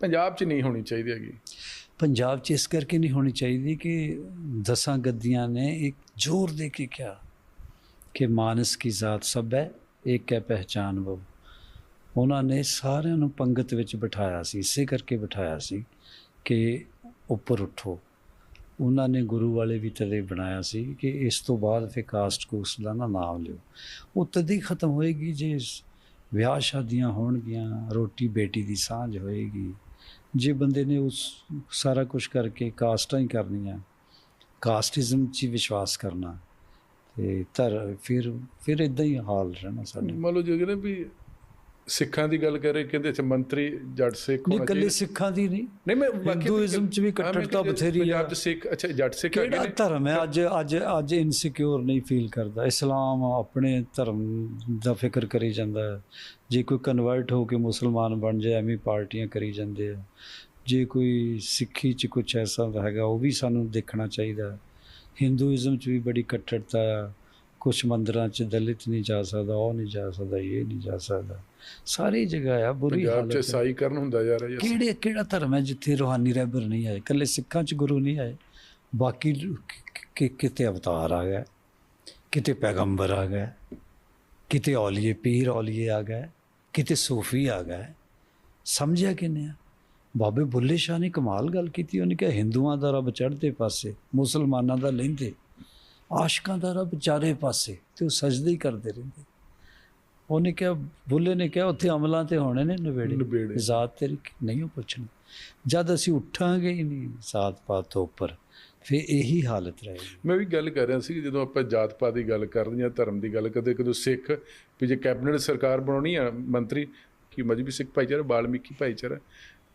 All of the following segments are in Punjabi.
ਪੰਜਾਬ 'ਚ ਨਹੀਂ ਹੋਣੀ ਚਾਹੀਦੀ ਹੈਗੀ। ਪੰਜਾਬ 'ਚ ਇਸ ਕਰਕੇ ਨਹੀਂ ਹੋਣੀ ਚਾਹੀਦੀ ਕਿ ਦਸਾਂ ਗੱਦੀਆਂ ਨੇ ਇੱਕ ਜ਼ੋਰ ਦੇ ਕੇ ਕਿਹਾ ਕਿ ਮਾਨਸ ਕੀ ਜ਼ਾਤ ਸਭ ਹੈ, ਇੱਕ ਹੈ ਪਹਿਚਾਨ ਉਹ ਉਹਨਾਂ ਨੇ ਸਾਰਿਆਂ ਨੂੰ ਪੰਗਤ ਵਿੱਚ ਬਿਠਾਇਆ ਸੀ, ਇਸੇ ਕਰਕੇ ਬਿਠਾਇਆ ਸੀ ਕਿ ਉੱਪਰ ਉਠੋ। ਉਹਨਾਂ ਨੇ ਗੁਰੂ ਵਾਲੇ ਵੀ ਤਦੇ ਬਣਾਇਆ ਸੀ ਕਿ ਇਸ ਤੋਂ ਬਾਅਦ ਫਿਰ ਕਾਸਟ ਕੂਸਟ ਦਾ ਨਾ ਨਾਮ ਲਿਓ। ਉਹ ਤਦੇ ਹੀ ਖਤਮ ਹੋਏਗੀ ਜੇ ਵਿਆਹ ਸ਼ਾਦੀਆਂ ਹੋਣਗੀਆਂ, ਰੋਟੀ ਬੇਟੀ ਦੀ ਸਾਂਝ ਹੋਏਗੀ। ਜੇ ਬੰਦੇ ਨੇ ਉਸ ਸਾਰਾ ਕੁਝ ਕਰਕੇ ਕਾਸਟਾਂ ਹੀ ਕਰਨੀਆਂ, ਕਾਸਟਿਜ਼ਮ 'ਚ ਹੀ ਵਿਸ਼ਵਾਸ ਕਰਨਾ, ਤੇ ਧਰ, ਫਿਰ ਫਿਰ ਇਦਾਂ ਹੀ ਹਾਲ ਰਹਿਣਾ ਸਾਡੇ। ਮੰਨ ਲਓ ਜੇ ਕਹਿੰਦੇ ਵੀ ਸਿੱਖਾਂ ਦੀ ਗੱਲ ਕਰੇ ਕਹਿੰਦੇ ਅੱਛਾ ਮੰਤਰੀ ਜੱਟ ਸਿੱਖ ਹੋਣਾ ਚਾਹੀਦਾ। ਸਿੱਖਾਂ ਦੀ ਨਹੀਂ। ਨਹੀਂ ਮੈਂ ਬਾਕੀ ਹਿੰਦੂਇਜ਼ਮ 'ਚ ਵੀ ਹਾਂ, ਕੱਟੜਤਾ ਬਥੇਰੀ ਆ। ਪੰਜਾਬ 'ਚ ਸਿੱਖ ਅੱਛਾ ਜੱਟ ਸਿੱਖ ਕਿਹੜਾ ਧਰਮ ਹੈ? ਅੱਜ ਅੱਜ ਅੱਜ ਇਨਸਿਕਿਉਰ ਨਹੀਂ ਫੀਲ ਕਰਦਾ। ਇਸਲਾਮ ਆਪਣੇ ਧਰਮ ਦਾ ਫਿਕਰ ਕਰੀ ਜਾਂਦਾ ਹੈ। ਜੇ ਕੋਈ ਕਨਵਰਟ ਹੋ ਕੇ ਮੁਸਲਮਾਨ ਬਣ ਜਾਏ ਐਵੇਂ ਪਾਰਟੀਆਂ ਕਰੀ ਜਾਂਦੇ ਆ। ਜੇ ਕੋਈ ਸਿੱਖੀ ਚ ਕੁਝ ਐਸਾ ਹੈਗਾ ਉਹ ਵੀ ਸਾਨੂੰ ਦੇਖਣਾ ਚਾਹੀਦਾ ਹਿੰਦੂਇਜ਼ਮ ਚ ਵੀ ਬੜੀ ਕੱਟੜਤਾ ਆ। ਕੁਝ ਮੰਦਰਾਂ ਚ ਦਲਿਤ ਨਹੀਂ ਜਾ ਸਕਦਾ ਉਹ ਨਹੀਂ ਜਾ ਸਕਦਾ ਇਹ ਨਹੀਂ ਜਾ ਸਕਦਾ। ਸਾਰੀ ਜਗ੍ਹਾ ਆ ਬੁਰੀ ਪੰਜਾਬ 'ਚ ਹਾਲਤ ਹੈ ਇਸਾਈਕਰਨ ਹੁੰਦਾ ਜਾ ਰਿਹਾ ਕਿਹੜੇ ਕਿਹੜਾ ਧਰਮ ਹੈ ਜਿੱਥੇ ਰੂਹਾਨੀ ਰਹਿਬਰ ਨਹੀਂ ਆਏ? ਕੱਲੇ ਸਿੱਖਾਂ 'ਚ ਗੁਰੂ ਨਹੀਂ ਆਏ। ਬਾਕੀ ਕਿਤੇ ਅਵਤਾਰ ਆ ਗਏ ਕਿਤੇ ਪੈਗੰਬਰ ਆ ਗਏ ਕਿਤੇ ਔਲੀਏ ਪੀਰ ਔਲੀਏ ਆ ਗਏ ਕਿਤੇ ਸੂਫੀ ਆ ਗਏ ਸਮਝਿਆ ਕਿਨੇ ਆ? ਬਾਬੇ ਬੁੱਲੇ ਸ਼ਾਹ ਨੇ ਕਮਾਲ ਗੱਲ ਕੀਤੀ ਉਹਨੇ ਕਿਹਾ ਹਿੰਦੂਆਂ ਦਾ ਰੱਬ ਚੜ੍ਹਦੇ ਪਾਸੇ ਮੁਸਲਮਾਨਾਂ ਦਾ ਲਹਿੰਦੇ ਆਸ਼ਕਾਂ ਦਾ ਰੱਬ ਚਾਰੇ ਪਾਸੇ ਤੇ ਉਹ ਸਜਦੇ ਹੀ ਕਰਦੇ ਰਹਿੰਦੇ। ਉਹਨੇ ਕਿਹਾ ਬੁੱਲੇ ਨੇ ਕਿਹਾ ਉੱਥੇ ਅਮਲਾਂ ਤੇ ਹੋਣੇ ਨੇ ਨਵੇੜੇ। ਜ਼ਾਤ ਤੇਰੀ ਨਹੀਂ ਉਹ ਪੁੱਛਣੀ। ਜਦ ਅਸੀਂ ਉੱਠਾਂਗੇ ਹੀ ਨਹੀਂ ਜ਼ਾਤ ਪਾਤ ਤੋਂ ਉੱਪਰ ਫਿਰ ਇਹੀ ਹਾਲਤ ਰਹੇਗੀ। ਮੈਂ ਵੀ ਗੱਲ ਕਰ ਰਿਹਾ ਸੀ ਕਿ ਜਦੋਂ ਆਪਾਂ ਜਾਤ ਪਾਤ ਦੀ ਗੱਲ ਕਰਦੇ ਹਾਂ ਧਰਮ ਦੀ ਗੱਲ ਕਦੇ ਕਦੇ ਸਿੱਖ ਵੀ ਜੇ ਕੈਬਨਿਟ ਸਰਕਾਰ ਬਣਾਉਣੀ ਆ ਮੰਤਰੀ ਕੀ ਮਜਬੀ ਸਿੱਖ ਭਾਈਚਾਰਾ ਬਾਲਮੀਕੀ ਭਾਈਚਾਰਾ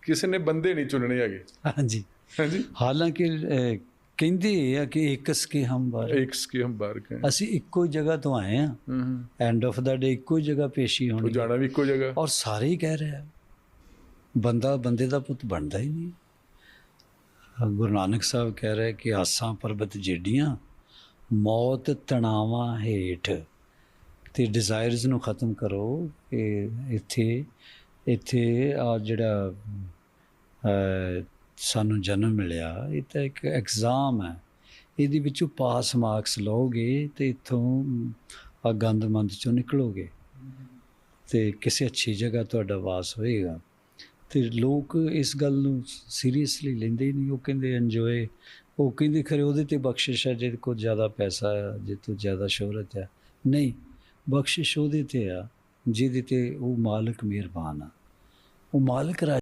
ਕਿਸੇ ਨੇ ਬੰਦੇ ਨਹੀਂ ਚੁਣਨੇ ਹੈਗੇ। ਹਾਂਜੀ। ਹਾਂਜੀ। ਹਾਲਾਂਕਿ ਕਹਿੰਦੇ ਆ ਕਿ ਇਕਸ ਕੇ ਹਮ ਬਾਰ ਇੱਕ ਸਕੀਮ ਬਾਰ ਕੇ ਅਸੀਂ ਇੱਕੋ ਜਗ੍ਹਾ ਤੋਂ ਆਏ ਆ ਐਂਡ ਆਫ ਦਾ ਡੇ ਇੱਕੋ ਜਗ੍ਹਾ ਪੇਸ਼ੀ ਉਹ ਹੋਣੀ ਜਾਣਾ ਵੀ ਇੱਕੋ ਜਗ੍ਹਾ। ਔਰ ਸਾਰੇ ਹੀ ਕਹਿ ਰਹੇ ਆ ਬੰਦਾ ਬੰਦੇ ਦਾ ਪੁੱਤ ਬਣਦਾ ਹੀ ਨਹੀਂ। ਗੁਰੂ ਨਾਨਕ ਸਾਹਿਬ ਕਹਿ ਰਹੇ ਕਿ ਆਸਾਂ ਪਰਬਤ ਜੇਡੀਆਂ ਮੌਤ ਤਣਾਵਾਂ ਹੇਠ। ਤੇ ਡਿਜ਼ਾਇਰਸ ਨੂੰ ਖਤਮ ਕਰੋ। ਕਿ ਇੱਥੇ ਇੱਥੇ ਆ ਜਿਹੜਾ ਸਾਨੂੰ ਜਨਮ ਮਿਲਿਆ, ਇਹ ਤਾਂ ਇੱਕ ਐਗਜ਼ਾਮ ਹੈ। ਇਹਦੇ ਵਿੱਚੋਂ ਪਾਸ ਮਾਰਕਸ ਲਓਗੇ ਤੇ ਇੱਥੋਂ ਆ ਗੰਦਮੰਦ ਚੋਂ ਨਿਕਲੋਗੇ। ਤੇ ਕਿਸੇ ਅੱਛੀ ਜਗ੍ਹਾ ਤੁਹਾਡਾ ਵਾਸ ਹੋਏਗਾ। ਤੇ ਲੋਕ ਇਸ ਗੱਲ ਨੂੰ ਸੀਰੀਅਸਲੀ ਲੈਂਦੇ ਹੀ ਨਹੀਂ। ਉਹ ਕਹਿੰਦੇ ਇੰਜੋਏ ਉਹ ਕਹਿੰਦੇ, ਖਰੇ ਉਹਦੇ ਤੇ ਬਖਸ਼ਿਸ਼ ਹੈ, ਜਿਹਦੇ ਕੋਲ ਜ਼ਿਆਦਾ ਪੈਸਾ ਹੈ, ਜਿਹਦੇ ਤੋਂ ਜ਼ਿਆਦਾ ਸ਼ੋਹਰਤ ਹੈ। ਨਹੀਂ, ਬਖਸ਼ਿਸ਼ ਉਹਦੇ ਤੇ ਆ, ਜਿਹਦੇ ਤੇ ਉਹ ਮਾਲਕ ਮਿਹਰਬਾਨ ਆ। ਉਹ ਮਾਲਕ ਰਾ